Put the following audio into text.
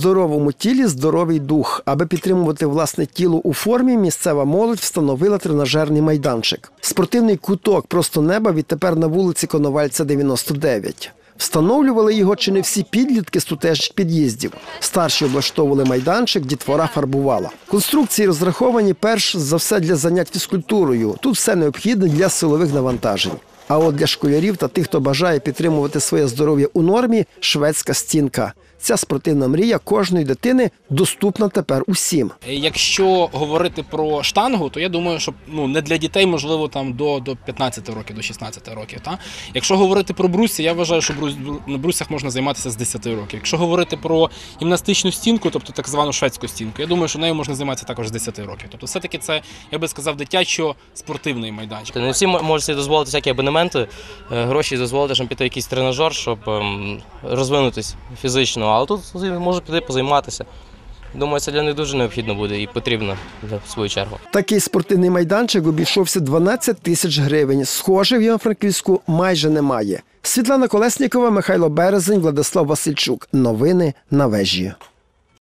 здоровому тілі здоровий дух. Аби підтримувати власне тіло у формі, місцева молодь встановила тренажерний майданчик. Спортивний куток просто неба відтепер на вулиці Коновальця 99. Встановлювали його чи не всі підлітки з тутешніх під'їздів. Старші облаштовували майданчик, дітвора фарбувала. Конструкції розраховані перш за все для занять фізкультурою. Тут все необхідне для силових навантажень. А от для школярів та тих, хто бажає підтримувати своє здоров'я у нормі, шведська стінка. Ця спортивна мрія кожної дитини доступна тепер усім. Якщо говорити про штангу, то я думаю, що ну не для дітей, можливо, там до, до 15 років, до 16 років. Та? Якщо говорити про брусья, я вважаю, що брус, на брусях можна займатися з 10 років. Якщо говорити про гімнастичну стінку, тобто так звану шведську стінку, я думаю, що нею можна займатися також з 10 років. Тобто, все-таки це, я би сказав, дитячо-спортивний майданчик. Не всі можуть собі дозволити всякі абонементи, е, гроші дозволити, щоб піти в якийсь тренажер, щоб ем, розвинутись фізично. Але тут можуть піти позайматися. Думаю, це для них дуже необхідно буде і потрібно в свою чергу. Такий спортивний майданчик обійшовся 12 тисяч гривень. Схоже, в Івано-Франківську майже немає. Світлана Колеснікова, Михайло Березень, Владислав Васильчук. Новини на вежі.